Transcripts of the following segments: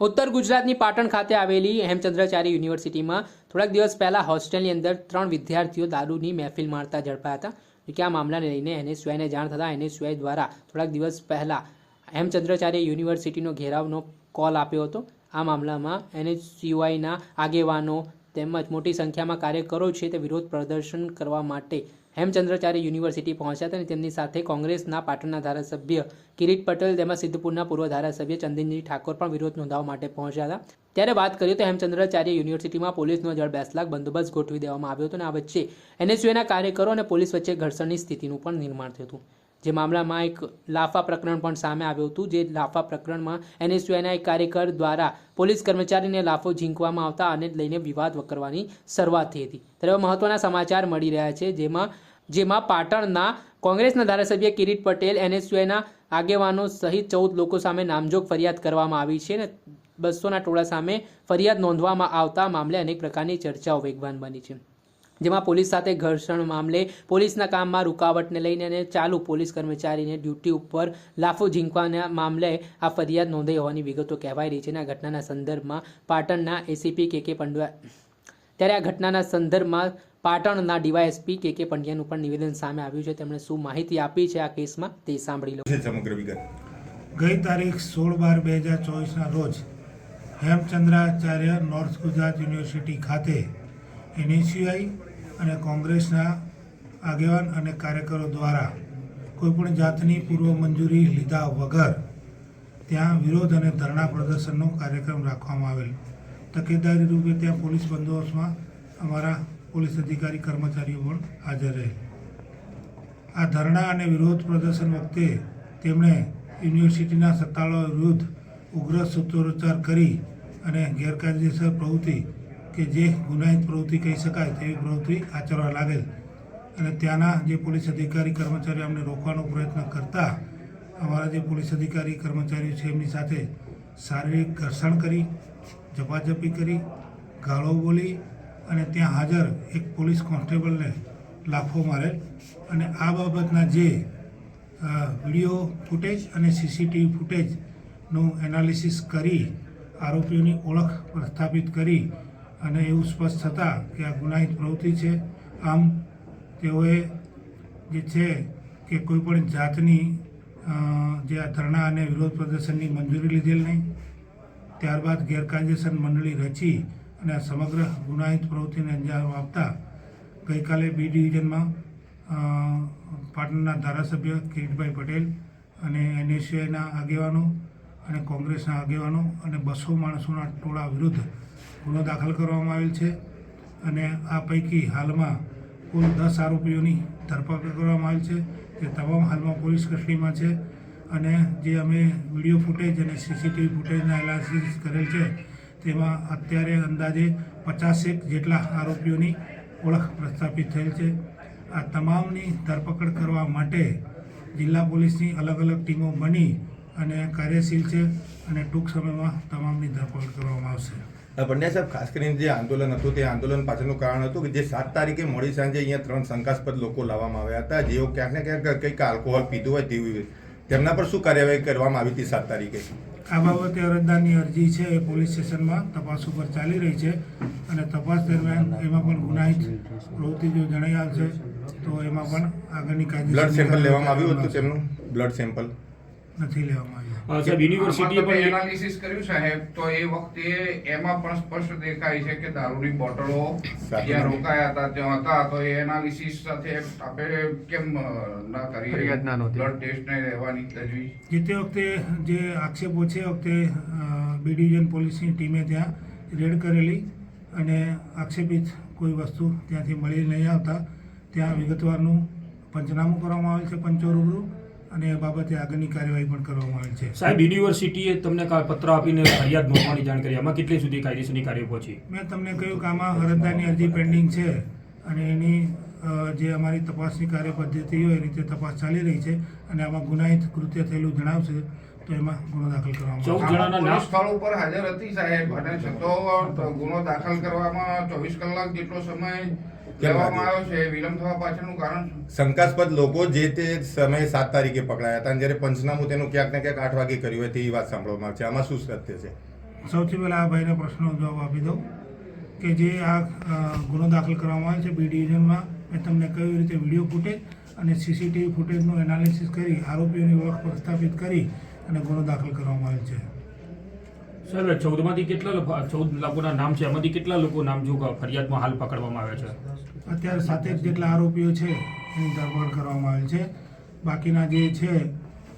ઉત્તર ગુજરાતની પાટણ ખાતે આવેલી હેમચંદ્રાચાર્ય યુનિવર્સિટીમાં થોડાક દિવસ પહેલા હોસ્ટેલની અંદર ત્રણ વિદ્યાર્થીઓ દારૂની મહેફિલ મારતા ઝડપાયા હતા. કે આ મામલાને લઈને એનએસયુઆઈને જાણ થતાં એનએસયુઆઈ દ્વારા થોડાક દિવસ પહેલાં હેમચંદ્રાચાર્ય યુનિવર્સિટીનો ઘેરાવનો કોલ આપ્યો હતો. આ મામલામાં એનએસયુઆઈના આગેવાનો તેમજ મોટી સંખ્યામાં કાર્યકરો છે તે વિરોધ પ્રદર્શન કરવા માટે હેમચંદ્રાચાર્ય યુનિવર્સિટી પહોંચ્યા હતા અને તેમની સાથે કોંગ્રેસના પાટણના ધારાસભ્ય કિરીટ પટેલ તેમજ સિદ્ધપુરના પૂર્વ ધારાસભ્ય ચંદનજી ઠાકોર પણ વિરોધ નોંધાવવા માટે પહોંચ્યા હતા. ત્યારે વાત કરીએ તો હેમચંદ્રાચાર્ય યુનિવર્સિટીમાં પોલીસનો જળ બેસલાક બંદોબસ્ત ગોઠવી દેવામાં આવ્યો હતો અને આ વચ્ચે એનએસયુના કાર્યકરો અને પોલીસ વચ્ચે ઘર્ષણની સ્થિતિનું પણ નિર્માણ થયું હતું. જે મામલામાં એક લાફા પ્રકરણ પણ સામે આવ્યું હતું, જે લાફા પ્રકરણમાં એનએસયુઆઈના એક કાર્યકર દ્વારા પોલીસ કર્મચારીને લાફો ઝીંકવામાં આવતા આને લઈને વિવાદ વકરવાની શરૂઆત થઈ હતી. ત્યારે મહત્વના સમાચાર મળી રહ્યા છે, જેમાં જેમાં પાટણના કોંગ્રેસના ધારાસભ્ય કિરીટ પટેલ એનએસયુઆઈના આગેવાનો સહિત ચૌદ લોકો સામે નામજોગ ફરિયાદ કરવામાં આવી છે અને બસોના ટોળા સામે ફરિયાદ નોંધવામાં આવતા મામલે અનેક પ્રકારની ચર્ચાઓ વેગવાન બની છે. જેમાં પોલીસ સાથે ઘર્ષણ મામલે પોલીસના કામમાં રૂકાવટને લઈને અને ચાલુ પોલીસ કર્મચારીને ડ્યુટી ઉપર લાફો ઝીંકવાના મામલે આ ફરિયાદ નોંધાઈ હોવાની વિગતો કહેવાઈ રહી છે અને આ ઘટનાના સંદર્ભમાં પાટણના એસીપી કે કે પંડ્યા ત્યારે આ ઘટનાના સંદર્ભમાં પાટણના ડીવાયએસપી કે કે પંડ્યાનું પણ નિવેદન સામે આવ્યું છે. તેમણે શું માહિતી આપી છે આ કેસમાં તે સાંભળી લો. સમગ્ર વિગત. ગઈ તારીખ સોળ બાર બે હજાર ચોવીસના રોજ હેમચંદ્રાચાર્ય નોર્થ ગુજરાત યુનિવર્સિટી ખાતે એનએસયુઆઈ અને કોંગ્રેસના આગેવાન અને કાર્યકરો દ્વારા કોઈપણ જાતની પૂર્વ મંજૂરી લીધા વગર ત્યાં વિરોધ અને ધરણા પ્રદર્શનનો કાર્યક્રમ રાખવામાં આવેલ. તકેદારી રૂપે ત્યાં પોલીસ બંદોબસ્તમાં અમારા પોલીસ અધિકારી કર્મચારીઓ પણ હાજર રહે આ ધરણા અને વિરોધ પ્રદર્શન વખતે તેમણે યુનિવર્સિટીના સત્તાળો વિરુદ્ધ ઉગ્ર સૂત્રોચ્ચાર કરી અને ગેરકાયદેસર પ્રવૃત્તિ કે જે ગુનાહિત પ્રવૃત્તિ કહી શકાય તેવી પ્રવૃત્તિ આચરવા લાગેલ. અને ત્યાંના જે પોલીસ અધિકારી કર્મચારીઓ અમને રોકવાનો પ્રયત્ન કરતા, અમારા જે પોલીસ અધિકારી કર્મચારીઓ છે, એમની સાથે શારીરિક ઘર્ષણ કરી, ઝપાઝપી કરી, ગાળો બોલી અને ત્યાં હાજર એક પોલીસ કોન્સ્ટેબલને લાફો મારેલ. અને આ બાબતના જે વીડિયો ફૂટેજ અને સીસીટીવી ફૂટેજનું એનાલિસિસ કરી, આરોપીઓની ઓળખ પ્રસ્થાપિત કરી અને એવું સ્પષ્ટ થતાં કે આ ગુનાહિત પ્રવૃત્તિ છે. આમ તેઓએ જે છે કે કોઈપણ જાતની જે આ ધરણા અને વિરોધ પ્રદર્શનની મંજૂરી લીધેલ નહીં. ત્યારબાદ ગેરકાયદેસર મંડળી રચી અને આ સમગ્ર ગુનાહિત પ્રવૃત્તિને અંજામ આપતા ગઈકાલે બી ડિવિઝનમાં પાટણના ધારાસભ્ય કિરીટભાઈ પટેલ અને એનએસયુઆઈના આગેવાનો અને કોંગ્રેસના આગેવાનો અને બસો માણસોના ટોળા વિરુદ્ધ ગુનો દાખલ કરવામાં આવેલ છે અને આ પૈકી હાલમાં કુલ દસ આરોપીઓની ધરપકડ કરવામાં આવેલ છે. તે તમામ હાલમાં પોલીસ કસ્ટડીમાં છે અને જે અમે વીડિયો ફૂટેજ અને સીસીટીવી ફૂટેજના એનાલિસિસ કરેલ છે તેમાં અત્યારે અંદાજે પચાસેક જેટલા આરોપીઓની ઓળખ પ્રસ્થાપિત થયેલ છે. આ તમામની ધરપકડ કરવા માટે જિલ્લા પોલીસની અલગ અલગ ટીમો બની અને કાર્યશીલ છે અને ટૂંક સમયમાં તમામની ધરપકડ કરવામાં આવશે. બંને પંડ્યા સાહેબ ખાસ કરીને જે આંદોલન હતું તે આંદોલન પાછળનું કારણ હતું કે જે સાત તારીખે મોડી સાંજે અહીંયા ત્રણ શંકાસ્પદ લોકો લાવવામાં આવ્યા હતા. જેઓ ક્યાંક ને ક્યાંક કંઈક આલ્કોહોલ પીધું હોય તેવી તેમના પર શું કાર્યવાહી કરવામાં આવી હતી સાત તારીખે? આ બાબતે અરજદારની અરજી છે એ પોલીસ સ્ટેશનમાં તપાસ ઉપર ચાલી રહી છે અને તપાસ દરમિયાન એમાં પણ ગુનાહિત પ્રવૃત્તિ જો જણાઈ આવશે તો એમાં પણ આગળની બ્લડ સેમ્પલ લેવામાં આવ્યું હતું તેમનું? Blood sample? નથી લેવામાં આવ્યું. સાહેબ યુનિવર્સિટી પણ એનાલિસિસ કર્યું સાહેબ. તો એ વખતે એમાં પણ સ્પષ્ટ દેખાય છે કે દારૂની બોટલો જ્યાં રોકાયા હતા ત્યાં હતા. તો એ એનાલિસિસ સાથે આપણે કેમ ના કરી ફરિયાદ ના નહોતી. બ્લડ ટેસ્ટ ને લેવાની તજવીજ જે તે વખતે જે આક્ષેપો છે એ વખતે બી ડિવિઝન પોલીસની ટીમે ત્યાં રેડ કરેલી અને આક્ષેપિત કોઈ વસ્તુ ત્યાંથી મળી નહીં આવતા. ત્યાં વિગતવારનું પંચનામું કરવામાં આવેલ છે પંચો રૂબરૂ. અને એ બાબતે આગળની કાર્યવાહી પણ કરવામાં આવી છે. સાહેબ યુનિવર્સિટીએ તમને પત્ર આપીને ફરિયાદ નોંધવાની જાણ કરી આમાં કેટલી સુધી કાયદેસરની કાર્ય પહોંચી? મેં તમને કહ્યું કે આમાં અરજદારની અરજી પેન્ડિંગ છે અને એની જે અમારી તપાસની કાર્ય પદ્ધતિ હોય એ રીતે તપાસ ચાલી રહી છે અને આમાં ગુનાહિત કૃત્ય થયેલું જણાવશે. તો એમાં ગુનો દાખલ કરવામાં સ્થળ ઉપર હાજર હતી સાહેબ. અને છતો ગુનો દાખલ કરવામાં ચોવીસ કલાક જેટલો સમય લેવામાં આવ્યો છે વિલંબ થવા પાછળનું કારણ શંકાસ્પદ લોકો જે તે સમયે સાત તારીખે પકડાયા હતા અને જ્યારે પંચનામું તેનું ક્યાંક ને ક્યાંક આઠ વાગે કર્યું હોય તેવી વાત સાંભળવામાં આવે છે. આમાં શું સત્ય છે? સૌથી પહેલાં આ ભાઈના પ્રશ્નનો જવાબ આપી દઉં કે જે આ ગુનો દાખલ કરવામાં આવે છે બી ડિવિઝનમાં મેં તમને કઈ રીતે વીડિયો ફૂટેજ અને સીસીટીવી ફૂટેજનું એનાલિસિસ કરી આરોપીઓની ઓળખ પ્રસ્થાપિત કરી અને ગુનો દાખલ કરવામાં આવેલ છે. સર ચૌદમાંથી કેટલા લોકો ચૌદ લોકોના નામ છે એમાંથી કેટલા લોકો નામ જો ફરિયાદમાં હાલ પકડવામાં આવે છે? અત્યારે સાતેક જેટલા આરોપીઓ છે એની ધરપકડ કરવામાં આવેલ છે. બાકીના જે છે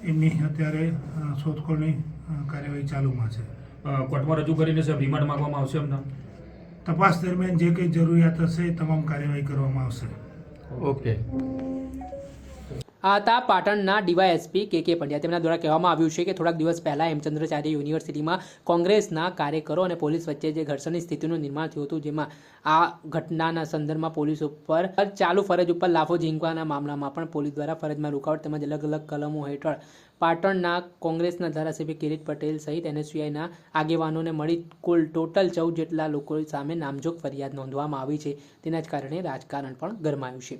એમની અત્યારે શોધખોળની કાર્યવાહી ચાલુમાં છે. કોર્ટમાં રજૂ કરીને સાહેબ રિમાન્ડ માંગવામાં આવશે એમના? તપાસ દરમિયાન જે કંઈ જરૂરિયાત હશે એ તમામ કાર્યવાહી કરવામાં આવશે. ઓકે. આ હતા પાટણના ડીવાયએસપી કે કે પંડ્યા. તેમના દ્વારા કહેવામાં આવ્યું છે કે થોડાક દિવસ પહેલાં હેમચંદ્રાચાર્ય યુનિવર્સિટીમાં કોંગ્રેસના કાર્યકરો અને પોલીસ વચ્ચે જે ઘર્ષણની સ્થિતિનું નિર્માણ થયું હતું, જેમાં આ ઘટનાના સંદર્ભમાં પોલીસ ઉપર ચાલુ ફરજ ઉપર લાફો ઝીંકવાના મામલામાં પણ પોલીસ દ્વારા ફરજમાં રૂકાવટ તેમજ અલગ અલગ કલમો હેઠળ પાટણના કોંગ્રેસના ધારાસભ્ય કિરીટ પટેલ સહિત એનએસયુઆઈના આગેવાનોને મળી કુલ ટોટલ ચૌદ જેટલા લોકો સામે નામજોગ ફરિયાદ નોંધવામાં આવી છે. તેના જ કારણે રાજકારણ પણ ગરમાયું છે.